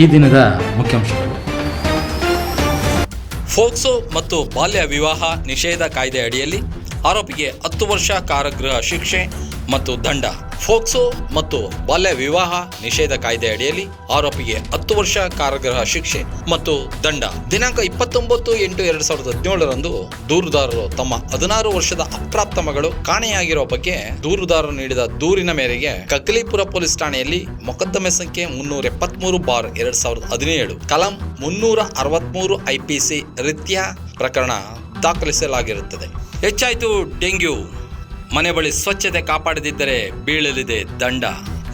ಈ ದಿನದ ಮುಖ್ಯಾಂಶಗಳು. ಫೋಕ್ಸೋ ಮತ್ತು ಬಾಲ್ಯ ವಿವಾಹ ನಿಷೇಧ ಕಾಯ್ದೆ ಅಡಿಯಲ್ಲಿ ಆರೋಪಿಗೆ ಹತ್ತು ವರ್ಷ ಕಾರಾಗೃಹ ಶಿಕ್ಷೆ ಮತ್ತು ದಂಡ. ಫೋಕ್ಸೋ ಮತ್ತು ಬಾಲ್ಯ ವಿವಾಹ ನಿಷೇಧ ಕಾಯ್ದೆ ಅಡಿಯಲ್ಲಿ ಆರೋಪಿಗೆ ಹತ್ತು ವರ್ಷ ಕಾರಾಗೃಹ ಶಿಕ್ಷೆ ಮತ್ತು ದಂಡ. ದಿನಾಂಕ ಇಪ್ಪತ್ತೊಂಬತ್ತು ಎಂಟು ಎರಡ್ ಸಾವಿರದ ಹದಿನೇಳರಂದು ದೂರುದಾರರು ತಮ್ಮ ಹದಿನಾರು ವರ್ಷದ ಅಪ್ರಾಪ್ತ ಮಗಳು ಕಾಣೆಯಾಗಿರುವ ಬಗ್ಗೆ ದೂರುದಾರರು ನೀಡಿದ ದೂರಿನ ಮೇರೆಗೆ ಕಗ್ಲಿಪುರ ಪೊಲೀಸ್ ಠಾಣೆಯಲ್ಲಿ ಮೊಕದ್ದಮೆ ಸಂಖ್ಯೆ ಮುನ್ನೂರ ಎಪ್ಪತ್ಮೂರು ಬಾರ್ ಎರಡ್ ಸಾವಿರದ ಹದಿನೇಳು, ಕಲಂ ಮುನ್ನೂರ ಅರವತ್ಮೂರು ಐಪಿಸಿ ರೀತ್ಯ ಪ್ರಕರಣ ದಾಖಲಿಸಲಾಗಿರುತ್ತದೆ. ಹೆಚ್ಚಾಯಿತು ಡೆಂಗ್ಯೂ. ಮನೆ ಬಳಿ ಸ್ವಚ್ಛತೆ ಕಾಪಾಡದಿದ್ದರೆ ಬೀಳಲಿದೆ ದಂಡ.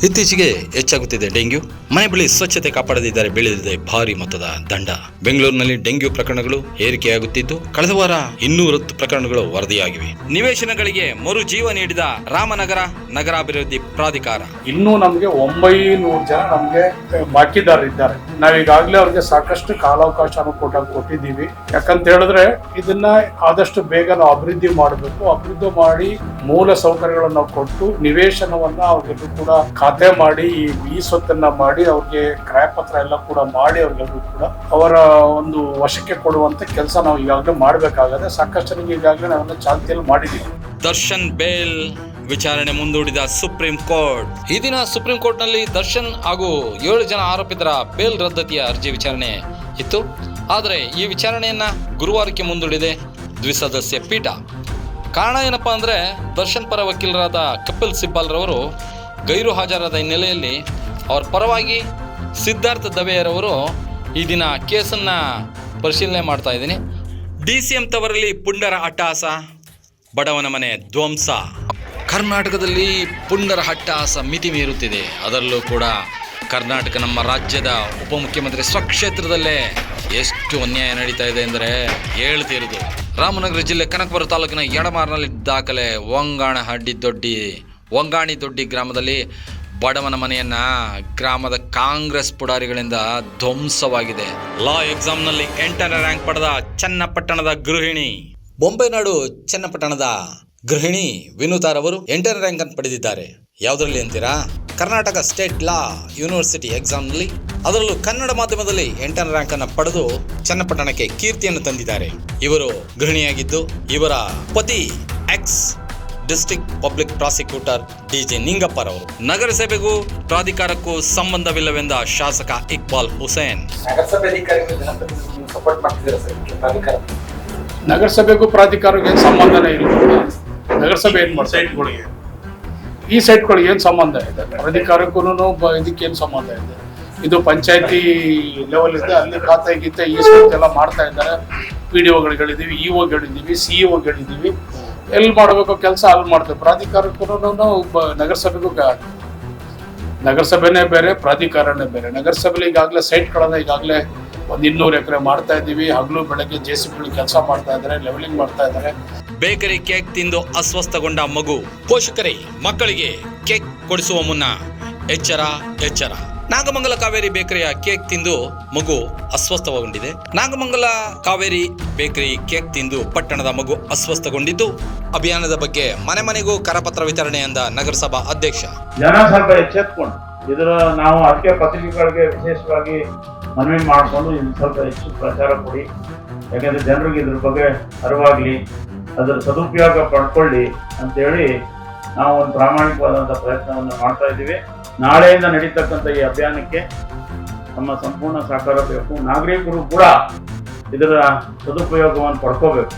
ಇತ್ತೀಚೆಗೆ ಹೆಚ್ಚಾಗುತ್ತಿದೆ ಡೆಂಗ್ಯೂ. ಮನೆ ಬಳಿ ಸ್ವಚ್ಛತೆ ಕಾಪಾಡದಿದ್ದರೆ ಬೀಳಲಿದೆ ಭಾರಿ ಮೊತ್ತದ ದಂಡ. ಬೆಂಗಳೂರಿನಲ್ಲಿ ಡೆಂಗ್ಯೂ ಪ್ರಕರಣಗಳು ಏರಿಕೆಯಾಗುತ್ತಿದ್ದು, ಕಳೆದ ವಾರ ಇನ್ನೂರ ಪ್ರಕರಣಗಳು ವರದಿಯಾಗಿವೆ. ನಿವೇಶನಗಳಿಗೆ ಮರು ಜೀವ ನೀಡಿದ ರಾಮನಗರ ನಗರಾಭಿವೃದ್ಧಿ ಪ್ರಾಧಿಕಾರ. ಇನ್ನೂ ನಮಗೆ ಒಂಬೈನೂರು ಜನ ನಮಗೆ ಬಾಕಿದಾರರಿದ್ದಾರೆ. ನಾವೀಗಾಗಲೇ ಅವ್ರಿಗೆ ಸಾಕಷ್ಟು ಕಾಲಾವಕಾಶ ಕೊಟ್ಟ, ಕೊಟ್ಟಿದ್ದೀವಿ. ಯಾಕಂತ ಹೇಳಿದ್ರೆ ಇದನ್ನ ಆದಷ್ಟು ಬೇಗ ನಾವು ಅಭಿವೃದ್ಧಿ ಮಾಡಬೇಕು. ಅಭಿವೃದ್ಧಿ ಮಾಡಿ ಮೂಲ ಸೌಕರ್ಯಗಳನ್ನು ಕೊಟ್ಟು ನಿವೇಶನವನ್ನ ಅವ್ರಿಗೆ ಕೂಡ ಖಾತೆ ಮಾಡಿ, ಈ ಈ ಸ್ವತ್ತನ್ನ ಮಾಡಿ, ಅವ್ರಿಗೆ ಕ್ರಾಯಪತ್ರ ಎಲ್ಲ ಕೂಡ ಮಾಡಿ ಅವ್ರಿಗೆಲ್ಲರೂ ಕೂಡ ಅವರ ಒಂದು ವಶಕ್ಕೆ ಕೊಡುವಂತ ಕೆಲಸ ನಾವು ಈಗಾಗಲೇ ಮಾಡಬೇಕಾಗದೆ ಸಾಕಷ್ಟು ನಿಮಗೆ ಈಗಾಗಲೇ ನಾವೆಲ್ಲ ಚಾಲ್ತಿಯಲ್ಲಿ ಮಾಡಿದ್ದೀವಿ. ದರ್ಶನ್ ಬೇಲ್ ವಿಚಾರಣೆ ಮುಂದೂಡಿದ ಸುಪ್ರೀಂ ಕೋರ್ಟ್. ಈ ದಿನ ಸುಪ್ರೀಂ ಕೋರ್ಟ್ನಲ್ಲಿ ದರ್ಶನ್ ಹಾಗೂ ಏಳು ಜನ ಆರೋಪಿತರ ಬೇಲ್ ರದ್ದತಿಯ ಅರ್ಜಿ ವಿಚಾರಣೆ ಇತ್ತು. ಆದರೆ ಈ ವಿಚಾರಣೆಯನ್ನ ಗುರುವಾರಕ್ಕೆ ಮುಂದೂಡಿದೆ ದ್ವಿಸದಸ್ಯ ಪೀಠ. ಕಾರಣ ಏನಪ್ಪಾ ಅಂದ್ರೆ ದರ್ಶನ್ ಪರ ವಕೀಲರಾದ ಕಪಿಲ್ ಸಿಬ್ಬಲ್ ರವರು ಗೈರು ಹಾಜರಾದ ಹಿನ್ನೆಲೆಯಲ್ಲಿ ಅವರ ಪರವಾಗಿ ಸಿದ್ಧಾರ್ಥ ದವೆಯರವರು ಈ ದಿನ ಕೇಸನ್ನು ಪರಿಶೀಲನೆ ಮಾಡ್ತಾ ಇದ್ದೀನಿ. ಡಿ ಸಿ ಎಂ ತವರಲ್ಲಿ ಪುಂಡರ ಅಟ್ಟಹಾಸ ಬಡವನ ಮನೆ ಧ್ವಂಸ. ಕರ್ನಾಟಕದಲ್ಲಿ ಪುಂಡರ ಹಟ್ಟಹಾಸ ಮಿತಿ ಮೀರುತ್ತಿದೆ. ಅದರಲ್ಲೂ ಕೂಡ ಕರ್ನಾಟಕ ನಮ್ಮ ರಾಜ್ಯದ ಉಪಮುಖ್ಯಮಂತ್ರಿ ಸ್ವಕ್ಷೇತ್ರದಲ್ಲೇ ಎಷ್ಟು ಅನ್ಯಾಯ ನಡೀತಾ ಇದೆ ಅಂದರೆ ಹೇಳ್ತಿರೋದು ರಾಮನಗರ ಜಿಲ್ಲೆ ಕನಕಪುರ ತಾಲೂಕಿನ ಎಡಮಾರ್ನಲ್ಲಿ ದಾಖಲೆ ಒಂಗಾಣ ಹಡ್ಡಿ, ದೊಡ್ಡಿ. ವಂಗಾಣಿ ದೊಡ್ಡಿ ಗ್ರಾಮದಲ್ಲಿ ಬಡವನ ಮನೆಯನ್ನ ಗ್ರಾಮದ ಕಾಂಗ್ರೆಸ್ ಪುಡಾರಿಗಳಿಂದ ಧ್ವಂಸವಾಗಿದೆ. ಲಾ ಎಕ್ಸಾಮ್ನಲ್ಲಿ ಎಂಟನೇ ರ್ಯಾಂಕ್ ಪಡೆದ ಚನ್ನಪಟ್ಟಣದ ಗೃಹಿಣಿ. ಬೊಂಬೈನಾಡು ಚನ್ನಪಟ್ಟಣದ ಗೃಹಿಣಿ ವಿನೂತಾರವರು ಎಂಟನೇ ರ್ಯಾಂಕ್ ಅನ್ನು ಪಡೆದಿದ್ದಾರೆ. ಯಾವುದರಲ್ಲಿ ಅಂತೀರಾ? ಕರ್ನಾಟಕ ಸ್ಟೇಟ್ ಲಾ ಯೂನಿವರ್ಸಿಟಿ ಎಕ್ಸಾಮ್ನಲ್ಲಿ. ಅದರಲ್ಲೂ ಕನ್ನಡ ಮಾಧ್ಯಮದಲ್ಲಿ ಎಂಟನೇ ರ್ಯಾಂಕ್ ಅನ್ನು ಪಡೆದು ಚನ್ನಪಟ್ಟಣಕ್ಕೆ ಕೀರ್ತಿಯನ್ನು ತಂದಿದ್ದಾರೆ. ಇವರು ಗೃಹಿಣಿಯಾಗಿದ್ದು ಇವರ ಪತಿ ex district public prosecutor DJ ನಿಂಗಪ್ಪರವರು. ನಗರಸಭೆಗೂ ಪ್ರಾಧಿಕಾರಕ್ಕೂ ಸಂಬಂಧವಿಲ್ಲವೆಂದ ಶಾಸಕ ಇಕ್ಬಾಲ್ ಹುಸೇನ್. ನಗರಸಭೆಗೂ ಪ್ರಾಧಿಕಾರಕ್ಕೆ ಏನು ಸಂಬಂಧನೇ ಇಲ್ಲ. ನಗರಸಭೆ ಏನು ಮಾಡಿ ಸೈಟ್ಗಳಿಗೆ. ಈ ಸೈಟ್ಗಳಿಗೆ ಏನು ಸಂಬಂಧ ಇದೆ? ಪ್ರಾಧಿಕಾರಕ್ಕೂ ಇದಕ್ಕೆ ಏನು ಸಂಬಂಧ ಇದೆ? ಇದು ಪಂಚಾಯತಿ ಲೆವೆಲ್ ಇದೆ ಅಲ್ಲಿ ಖಾತೆ ಗೀತೆ ಈ ಸೈಟ್ ಎಲ್ಲ ಮಾಡ್ತಾ ಇದ್ದಾರೆ. ಪಿ ಡಿ ಒಗಳಿದ್ದೀವಿ ಇ ಒಗಳಿದ್ದೀವಿ ಸಿ ಇ ಒಗಳಿದ್ದೀವಿ ಎಲ್ಲಿ ಮಾಡಬೇಕು ಕೆಲಸ ಅಲ್ಲಿ ಮಾಡ್ತೇವೆ. ಪ್ರಾಧಿಕಾರಕ್ಕೂ ನಗರಸಭೆಗೂ ಗ- ನಗರಸಭೆನೇ ಬೇರೆ, ಪ್ರಾಧಿಕಾರನೇ ಬೇರೆ. ನಗರಸಭೆಲಿ ಈಗಾಗಲೇ ಸೈಟ್ಗಳನ್ನ ಈಗಾಗಲೇ ಒಂದು ಇನ್ನೂರು ಎಕರೆ ಮಾಡ್ತಾ ಇದ್ದೀವಿ. ಹಗಲು ಬೆಳಗ್ಗೆ ಜೆ ಸಿ ಕೆಲಸ ಮಾಡ್ತಾ ಇದ್ದಾರೆ ಲೆವೆಲಿಂಗ್ ಮಾಡ್ತಾ ಇದ್ದಾರೆ ಬೇಕರಿ ಕೇಕ್ ತಿಂದು ಅಸ್ವಸ್ಥಗೊಂಡ ಮಗು ಪೋಷಕರೇ, ಮಕ್ಕಳಿಗೆ ಕೇಕ್ ಕೊಡಿಸುವ ಮುನ್ನ ಎಚ್ಚರ ಎಚ್ಚರ. ನಾಗಮಂಗಲ ಕಾವೇರಿ ಬೇಕರಿಯ ಕೇಕ್ ತಿಂದು ಮಗು ಅಸ್ವಸ್ಥಗೊಂಡಿದೆ. ನಾಗಮಂಗಲ ಕಾವೇರಿ ಬೇಕರಿ ಕೇಕ್ ತಿಂದು ಪಟ್ಟಣದ ಮಗು ಅಸ್ವಸ್ಥಗೊಂಡಿದ್ದು. ಅಭಿಯಾನದ ಬಗ್ಗೆ ಮನೆ ಮನೆಗೂ ಕರಪತ್ರ ವಿತರಣೆ ಎಂದ ನಗರಸಭಾ ಅಧ್ಯಕ್ಷ. ಜನ ಸ್ವಲ್ಪ ಎಚ್ಚೆತ್ಕೊಂಡು, ಇದರ ನಾವು ಅದಕ್ಕೆ ಪತ್ರಿಕೆಗಳಿಗೆ ವಿಶೇಷವಾಗಿ ಮನವಿ ಮಾಡಿಕೊಂಡು ಇದು ಸ್ವಲ್ಪ ಹೆಚ್ಚು ಪ್ರಚಾರ ಕೊಡಿ. ಯಾಕಂದ್ರೆ ಜನರಿಗೆ ಇದ್ರ ಬಗ್ಗೆ ಅರಿವಾಗಲಿ, ಅದರ ಸದುಪಯೋಗ ಪಡ್ಕೊಳ್ಳಿ ಅಂತೇಳಿ ನಾವು ಒಂದು ಪ್ರಾಮಾಣಿಕವಾದಂಥ ಪ್ರಯತ್ನವನ್ನು ಮಾಡ್ತಾ ಇದ್ದೀವಿ. ನಾಳೆಯಿಂದ ನಡೀತಕ್ಕಂಥ ಈ ಅಭಿಯಾನಕ್ಕೆ ನಮ್ಮ ಸಂಪೂರ್ಣ ಸಹಕಾರ ಬೇಕು ನಾಗರಿಕರು ಕೂಡ ಇದರ ಸದುಪಯೋಗವನ್ನು ಪಡ್ಕೋಬೇಕು.